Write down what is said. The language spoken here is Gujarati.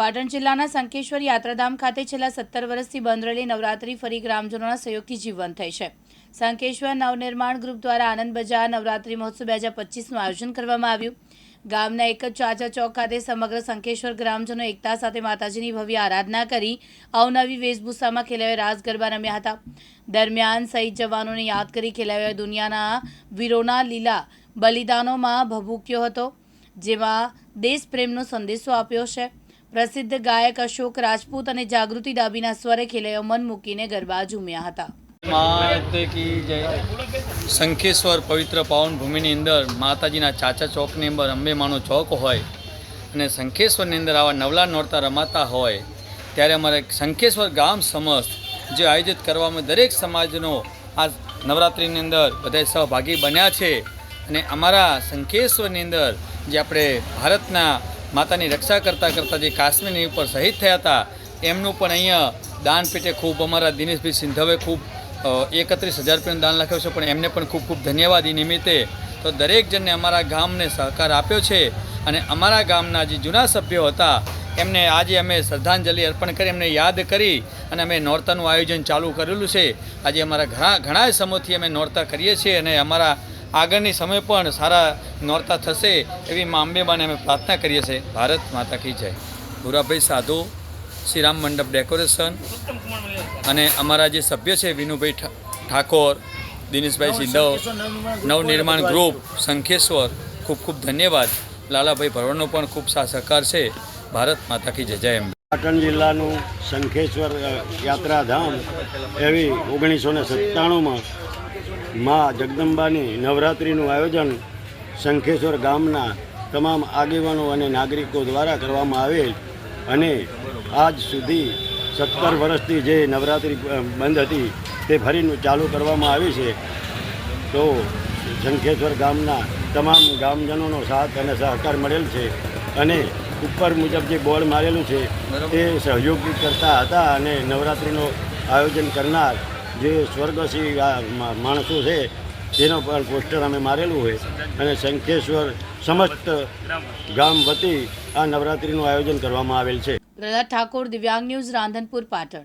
પાટણ જિલ્લાના સંકેશ્વર યાત્રાધામ ખાતે છેલ્લા સત્તર વર્ષથી બંધ રહેલી નવરાત્રી ફરી ગ્રામજનોના સહયોગથી જીવંત થઈ છે. સંકેશ્વર નવનિર્માણ ગ્રુપ દ્વારા આનંદ બજાર નવરાત્રી મહોત્સવ બે હજાર પચીસનું આયોજન કરવામાં આવ્યું. ગામના એક જ ચાચા ચોક ખાતે સમગ્ર સંકેશ્વર ગ્રામજનો એકતા સાથે માતાજીની ભવ્ય આરાધના કરી અવનવી વેશભૂષામાં ખેલાવે રાસ ગરબા રમ્યા હતા. દરમિયાન શહીદ જવાનોને યાદ કરી ખેલાયોએ દુનિયાના વીરોના લીલા બલિદાનોમાં ભભૂક્યો હતો, જેમાં દેશપ્રેમનો સંદેશો આપ્યો છે. પ્રસિદ્ધ ગાયક અશોક રાજપૂત અને જાગૃતિ ડાબીના સ્વરે ખેલૈયો મન મૂકીને ગરબા ઝૂમ્યા હતા. માતે કી જય. શંખેશ્વર પવિત્ર પાવન ભૂમિની અંદર માતાજીના ચાચા ચોકની અંદર અંબેમાનો ચોક હોય અને શંખેશ્વરની અંદર આવા નવલા નોરતા રમાતા હોય ત્યારે અમારે શંખેશ્વર ગામ સમસ્ત જે આયોજિત કરવામાં દરેક સમાજનો આ નવરાત્રિની અંદર બધા સહભાગી બન્યા છે. અને અમારા શંખેશ્વરની અંદર જે આપણે ભારતના માતાની રક્ષા કરતાં કરતાં જે કાશ્મીરની ઉપર શહીદ થયા હતા, એમનું પણ અહીંયા દાન પેટે ખૂબ, અમારા દિનેશભાઈ સિંધવે ખૂબ એકત્રીસ હજાર રૂપિયાનું દાન લખ્યું છે, પણ એમને પણ ખૂબ ખૂબ ધન્યવાદ એ નિમિત્તે. તો દરેક જણને અમારા ગામને સહકાર આપ્યો છે અને અમારા ગામના જે જૂના સભ્યો હતા, એમને આજે અમે શ્રદ્ધાંજલિ અર્પણ કરી, એમને યાદ કરી અને અમે નોરતાનું આયોજન ચાલુ કરેલું છે. આજે અમારા ઘણા ઘણા સમયથી અમે નોરતા કરીએ છીએ અને અમારા આગળની સમય પણ સારા નોરતા થશે એવી મા અંબેબાને અમે પ્રાર્થના કરીએ છીએ. ભારત માતા કી જય. ભૂરાભાઈ સાધુ, શ્રીરામ મંડપ ડેકોરેશન અને અમારા જે સભ્ય છે વિનુભાઈ ઠાકોર, દિનેશભાઈ સિંધવ, નવનિર્માણ ગ્રુપ, શંખેશ્વર, ખૂબ ખૂબ ધન્યવાદ. લાલાભાઈ ભરવાનો પણ ખૂબ સા, સહકાર છે. ભારત માતા કી જય જય અંબે. પાટણ જિલ્લાનું શંખેશ્વર યાત્રાધામ એવી ઓગણીસો ને સત્તાણુંમાં મા જગદંબાની નવરાત્રિનું આયોજન શંખેશ્વર ગામના તમામ આગેવાનો અને નાગરિકો દ્વારા કરવામાં આવેલ અને આજ સુધી સત્તર વર્ષથી જે નવરાત્રિ બંધ હતી તે ફરીનું ચાલુ કરવામાં આવી છે. તો શંખેશ્વર ગામના તમામ ગામજનોનો સાથ અને સહકાર મળેલ છે અને ઉપર મુજબ જે બોર્ડ મારેલું છે તે સહયોગી કરતા હતા અને નવરાત્રિનું આયોજન કરનાર જે સ્વર્ગસી માણસો છે, તેનો પણ પોસ્ટર અમે મારેલું હોય. અને શંખેશ્વર સમસ્ત ગામ વતી આ નવરાત્રિનું આયોજન કરવામાં આવેલ છે. પ્રહલાદ ઠાકોર, દિવ્યાંગ ન્યૂઝ, રાંધનપુર, પાટણ.